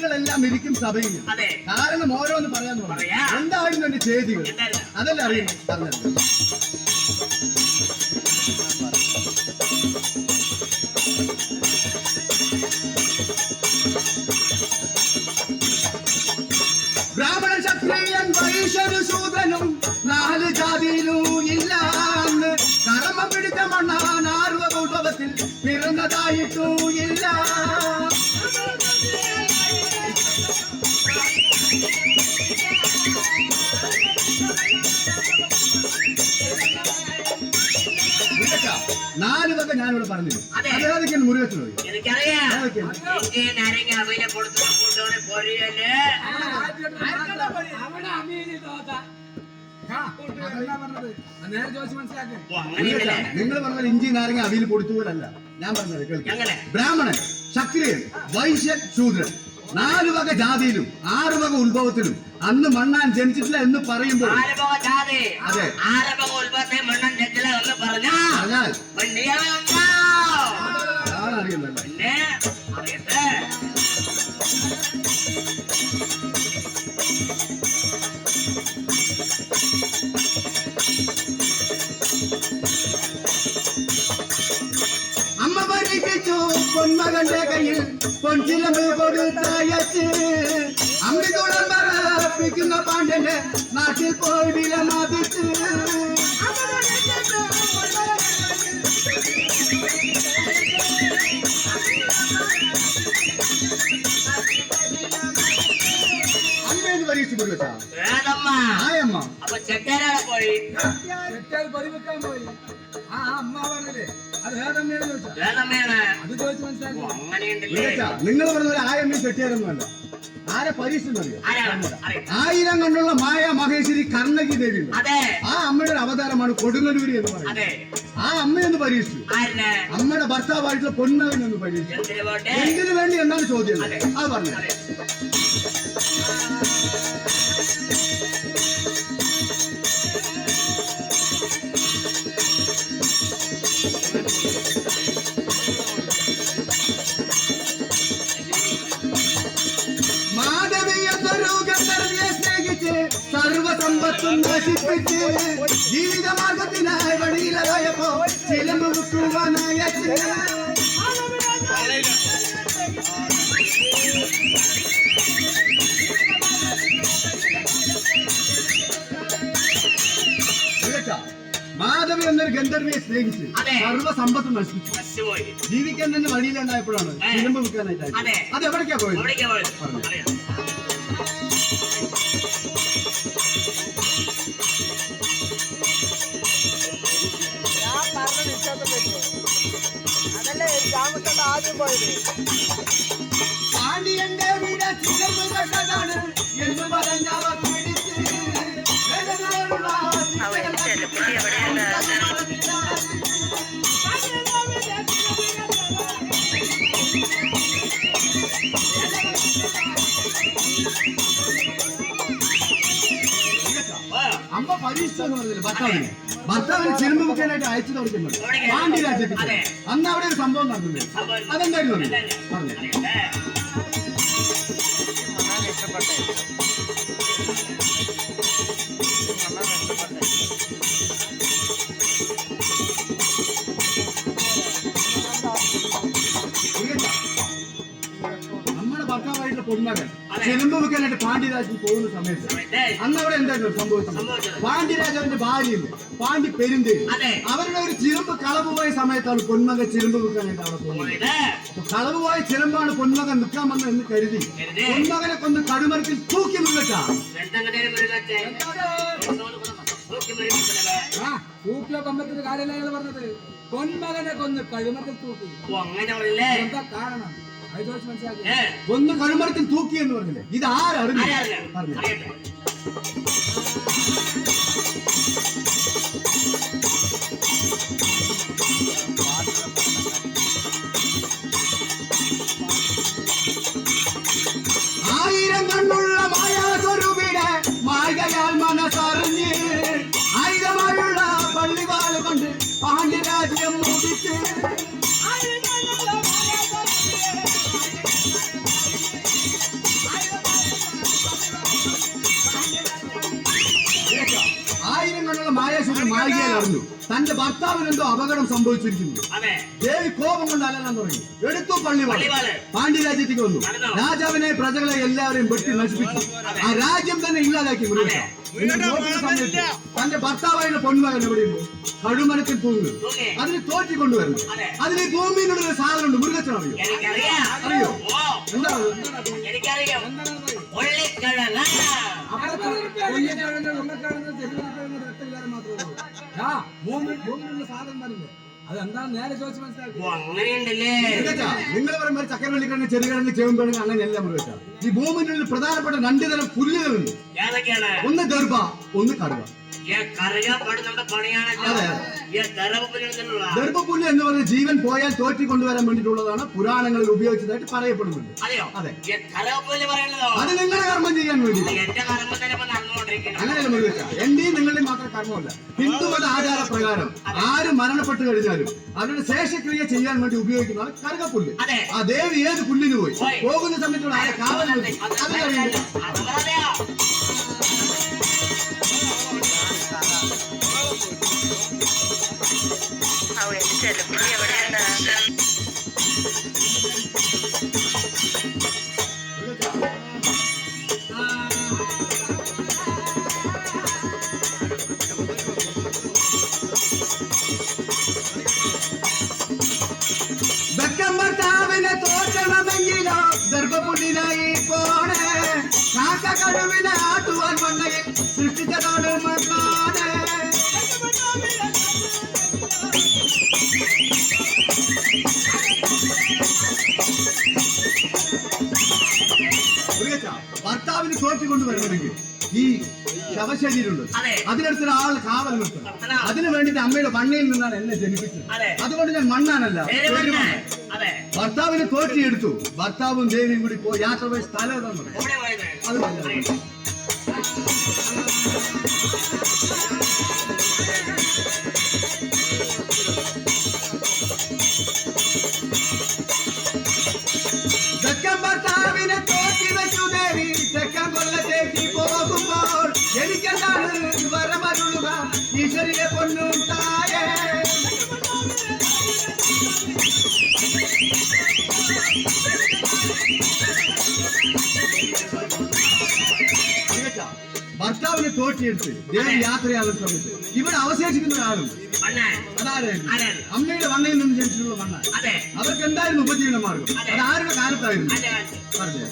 ചെയ്തികളെല്ലാം ഇരിക്കും സഭയിൽ. കാരണം ഓരോന്ന് പറയാന്ന് പറയാം. എന്തായിരുന്നു എന്റെ എന്തായിരുന്നു? അതല്ല അറിയുന്നു ബ്രാഹ്മണൻ ക്ഷത്രിയൻ വൈശ്യനും ശൂദ്രനും നാല് ജാതിയിലും ഇല്ല കർമ്മ പിടിച്ച മണ്ണാൻ ആർവ കുടുംബത്തിൽ പിറന്നതായിട്ടും ഇല്ല. ചോദിച്ച് മനസ്സിലാക്ക്. ഓ അങ്ങനെയല്ലേ നിങ്ങൾ പറഞ്ഞ ഇഞ്ചി നാരങ്ങ അവിയിൽ പൊടിച്ചുപോലല്ല ഞാൻ പറഞ്ഞത് കേൾക്കാം. ബ്രാഹ്മണൻ ക്ഷത്രിയൻ വൈശ്യൻ ശൂദ്രൻ. നാലു വക ജാതിയിലും ആറ് വക ഉത്ഭവത്തിലും അന്ന് മണ്ണാൻ ജനിച്ചിട്ടില്ല എന്ന് പറയുമ്പോൾ അതെ ജാതി. അതെ. ഉത്ഭവത്തെ മണ്ണാൻ ജനിച്ചില്ല എന്ന് പറഞ്ഞാൽ പിന്നെ അറിയട്ടെ. അമ്മ പരീക്ഷിച്ചു പൊന്മകന്റെ കയ്യിൽ പൊൻചിലമ്പ് കൊടുത്തയച്ച്. അമ്മിതുടൻ പറപ്പിക്കുന്ന പാണ്ഡ്യന്റെ നാട്ടിൽ പോയി വിലമതിച്ച്. അമ്മയെന്ന് ആയമ്മ. അപ്പൊ ചെക്കാരാടെ പോയി. ആ അമ്മ പറഞ്ഞില്ലേ? അത് ഏതമ്മയാണ് ചോദിച്ചു. അത് ചോദിച്ച് മനസ്സിലാക്കി. നിങ്ങൾ പറഞ്ഞ ഒരു ആയമ്മയും ചെട്ടിയാരൊന്നുമല്ല. ആരെ പരീക്ഷ അറിയോ ആരാണ് അറിയാം ആയിരം കണ്ടുള്ള മായ മഹേശ്വരി കർണകി ദേവി. ആ അമ്മയുടെ ഒരു അവതാരമാണ് കൊടുങ്ങല്ലൂരി എന്ന് പറയുന്നത്. ആ അമ്മയൊന്ന് പരീക്ഷിച്ചു. അമ്മയുടെ ഭർത്താവായിട്ടുള്ള പൊന്നവൻ എന്ന് പരീക്ഷിച്ചു. എന്തിനു വേണ്ടി എന്നാണ് ചോദ്യം? അത്. അത്. സർവസമ്പത്തും നശിപ്പിച്ച് ജീവിതമാർഗത്തിനായി വഴിയിലായപ്പോ ചിലമ്പ് വിട്ടുവാനായ മാധവി എന്നൊരു ഗന്ധർവിയെ സ്നേഹിച്ച് അതെ. സർവസമ്പത്തും നശിപ്പിച്ചു. ജീവിക്കാൻ തന്നെ വഴിയിലുണ്ടായപ്പോഴാണ്. ചിലമ്പ് വിൽക്കാനായിട്ട് അതെ. അത് എവിടേക്കാ പോയത്? അതല്ലേ രാമചന്ദ്രൻ ആദ്യം പോയത് പാണ്ഡ്യന്റെ വീട് ചിലമ്പ് കണ്ടതാണ് എന്ന് പറഞ്ഞവ പിടിച്ച് വേദനയുള്ള ഓ ഭർത്താവിന് ചിലമ്പ് മുഖേനായിട്ട് അയച്ചു തുടങ്ങുന്നുണ്ട് പാണ്ഡ്യ രാജ്യത്തിൽ. അന്ന് അവിടെ ഒരു സംഭവം നടന്നത് അതെന്തായിരുന്നു? പറഞ്ഞു. ഭർത്താവായിട്ടുള്ള പൊന്മകൻ. ചെലുമ്പ് വെക്കാനായിട്ട് പാണ്ഡ്യരാജ്യത്തിൽ പോകുന്ന സമയത്ത് അന്ന് അവിടെ എന്തായിരുന്നു സംഭവിച്ചത്? പാണ്ഡ്യരാജാവിന്റെ ഭാര്യയില്ലേ? പാണ്ഡ്യ പെരുന്തേരി അവരുടെ ഒരു ചിലമ്പ് കളവ് പോയ സമയത്താണ് പൊന്മകൻ ചിലമ്പ് വെക്കാനായിട്ട് അവിടെ പോകുന്നത്. കളവ് പോയ ചിലമ്പാണ് പൊന്മകൻ നിൽക്കാൻ വന്നത് എന്ന് കരുതി. പൊന്മകനെ കൊന്ന് കടുമരത്തിൽ തൂക്കി നിന്നിട്ടാ തൂക്കിയ കൊമ്പത്തിന്റെ കാര്യമല്ല പറഞ്ഞത്. പൊന്മകനെ കൊന്ന് കഴുമത്തിൽ തൂക്കി. എന്താ കാരണം? ഒന്ന് കഴുമരത്തിൽ തൂക്കി എന്ന് പറഞ്ഞില്ലേ? ഇത് ആരറിഞ്ഞു? അറിയട്ടെ. തന്റെ ഭർത്താവിനെന്തോ അപകടം സംഭവിച്ചിരിക്കുന്നു. ദേവി കോപം കൊണ്ട് അലലാൻ തുടങ്ങി. എടുത്തു പള്ളിവാൾ. പാണ്ഡ്യരാജ്യത്തേക്ക് വന്നു. രാജാവിനെ പ്രജകളെ എല്ലാവരെയും വെട്ടി നശിപ്പിച്ചു. ആ രാജ്യം തന്നെ ഇല്ലാതാക്കി സമയത്ത് തന്റെ ഭർത്താവായ പൊന്മകൻ എവിടെയുണ്ട് കഴുമരത്തിൽ തൂങ്ങുന്നു തൂങ്ങി. അതിന് തോറ്റി കൊണ്ടുവരുന്നു അതിന് ഭൂമിയിലുള്ള ഒരു സാധനമുണ്ട്. മുരുകച്ചൻ അറിയോ? അറിയോ? എന്താ ഉള്ളിക്കിഴങ്ങ. ഉരുളക്കിഴങ്ങ് ചെറുകിഴങ്ങ് രക്തമില്ലാതെ മാത്രമേ സാധനം പറഞ്ഞില്ലേ അതെന്താ നേരെ ചോദിച്ച് മനസ്സിലാക്കി. നിങ്ങൾ പറയുമ്പോൾ ചക്കരവള്ളിക്കിഴങ്ങ് ചെറുകിഴങ്ങ് ചേമ്പഴങ്ങ് അങ്ങനെയല്ല മുരുകച്ച ഈ ഭൂമിയിലുള്ള പ്രധാനപ്പെട്ട രണ്ടു തരം പുല്ലുകളുണ്ട്. ഒന്ന് ദർഭ ഒന്ന് കടുവ. അതെ. ഗർഭപുല്ല് എന്ന് പറഞ്ഞ ജീവൻ പോയാൽ തോറ്റി കൊണ്ടുവരാൻ വേണ്ടിയിട്ടുള്ളതാണ് പുരാണങ്ങളിൽ ഉപയോഗിച്ചതായിട്ട് പറയപ്പെടുന്നുണ്ട്. അതെ. അത് നിങ്ങളുടെ കർമ്മം ചെയ്യാൻ വേണ്ടി. അങ്ങനെയല്ല മുരുകച്ച എന്റെയും നിങ്ങളുടെയും മാത്രം കർമ്മമല്ല. ഹിന്ദുമത ആചാര പ്രകാരം ആര് മരണപ്പെട്ട് കഴിഞ്ഞാലും അവരുടെ ശേഷക്രിയ ചെയ്യാൻ വേണ്ടി ഉപയോഗിക്കുന്നതാണ് കറുകപ്പുല്ല്. അതെ. ആ ദേവി ഏത് പുല്ലിന് പോയി. പോകുന്ന സമയത്തുള്ള ആരെ? കാവൽ നിർത്തി. ഗർഭപുല്ലിനായി പോണേ. കാക്ക കടുവിനെ ആട്ടുവാൻ വണ്ണയിൽ സൃഷ്ടിച്ചതാണ് മക്കാനെ മുരുകച്ച, ഭർത്താവിന് തോറ്റി കൊണ്ടുവരണമെങ്കിൽ ഈ ശവശരീരമുണ്ട് അതെ. അതിനടുത്ത് ഒരാൾ കാവൽ നിർത്തണം. നിർത്തണം. അതിനു വേണ്ടിട്ട് അമ്മയുടെ മണ്ണയിൽ നിന്നാണ് എന്നെ ജനിപ്പിച്ചത്. അതുകൊണ്ട് ഞാൻ മണ്ണാനല്ല ഭർത്താവിനെ തോറ്റിയെടുത്തു. ഭർത്താവും ദേവിയും കൂടി പോയി യാത്ര പോയി സ്ഥലം എവിടെ അത് പറയാം. തെക്കൻ തോറ്റിയെടുത്ത് ദേവി യാത്രയാകുന്ന സമയത്ത് ഇവിടെ അവശേഷിക്കുന്ന ഒരാളും ആരാണ്? അമ്മയുടെ വണ്ണയിൽ നിന്ന് ജനിച്ചിട്ടുള്ള അതെ. അവർക്ക് എന്തായിരുന്നു ഉപജീവന മാർഗം? അത്. ആരുടെ കാലത്തായിരുന്നു? പറഞ്ഞു.